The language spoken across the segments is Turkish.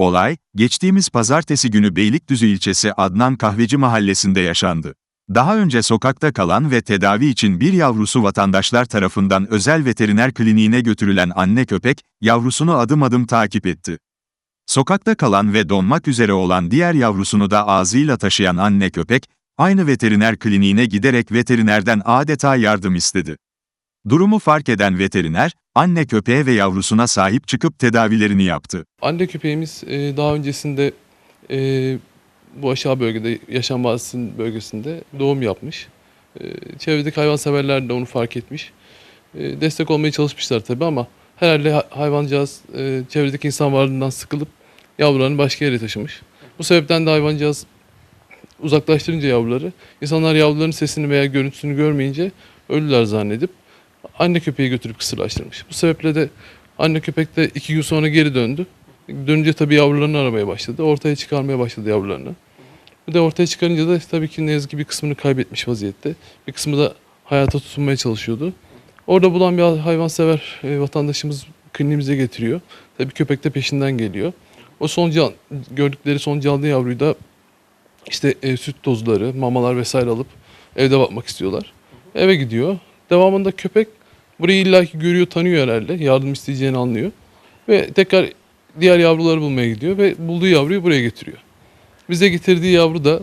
Olay, geçtiğimiz pazartesi günü Beylikdüzü ilçesi Adnan Kahveci mahallesinde yaşandı. Daha önce sokakta kalan ve tedavi için bir yavrusu vatandaşlar tarafından özel veteriner kliniğine götürülen anne köpek, yavrusunu adım adım takip etti. Sokakta kalan ve donmak üzere olan diğer yavrusunu da ağzıyla taşıyan anne köpek, aynı veteriner kliniğine giderek veterinerden adeta yardım istedi. Durumu fark eden veteriner, anne köpeğe ve yavrusuna sahip çıkıp tedavilerini yaptı. Anne köpeğimiz e, daha öncesinde e, bu aşağı bölgede, yaşam vadisinin bölgesinde doğum yapmış. E, çevredeki hayvanseverler de onu fark etmiş. E, destek olmaya çalışmışlar tabii ama herhalde ha- hayvancağız e, çevredeki insan varlığından sıkılıp yavrularını başka yere taşımış. Bu sebepten de hayvancağız uzaklaştırınca yavruları, insanlar yavruların sesini veya görüntüsünü görmeyince ölüler zannedip anne köpeği götürüp kısırlaştırmış. Bu sebeple de anne köpek de iki gün sonra geri döndü. Dönünce tabii yavrularını aramaya başladı. Ortaya çıkarmaya başladı yavrularını. Bir de ortaya çıkarınca da tabii ki ne yazık ki bir kısmını kaybetmiş vaziyette. Bir kısmı da hayata tutunmaya çalışıyordu. Orada bulan bir hayvansever e, vatandaşımız kliniğimize getiriyor. Tabii köpek de peşinden geliyor. O son can, gördükleri son canlı yavruyu da işte e, süt tozları, mamalar vesaire alıp evde bakmak istiyorlar. Eve gidiyor. Devamında köpek burayı illaki görüyor, tanıyor herhalde. Yardım isteyeceğini anlıyor. Ve tekrar diğer yavruları bulmaya gidiyor ve bulduğu yavruyu buraya getiriyor. Bize getirdiği yavru da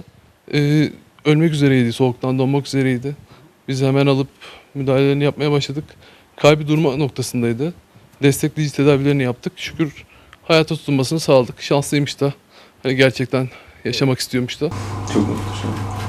e, ölmek üzereydi, soğuktan donmak üzereydi. Biz hemen alıp müdahalelerini yapmaya başladık. Kalbi durma noktasındaydı. Destekleyici tedavilerini yaptık. Şükür hayata tutunmasını sağladık. Şanslıymış da. Hani gerçekten yaşamak istiyormuş da. Çok mutlu şu an.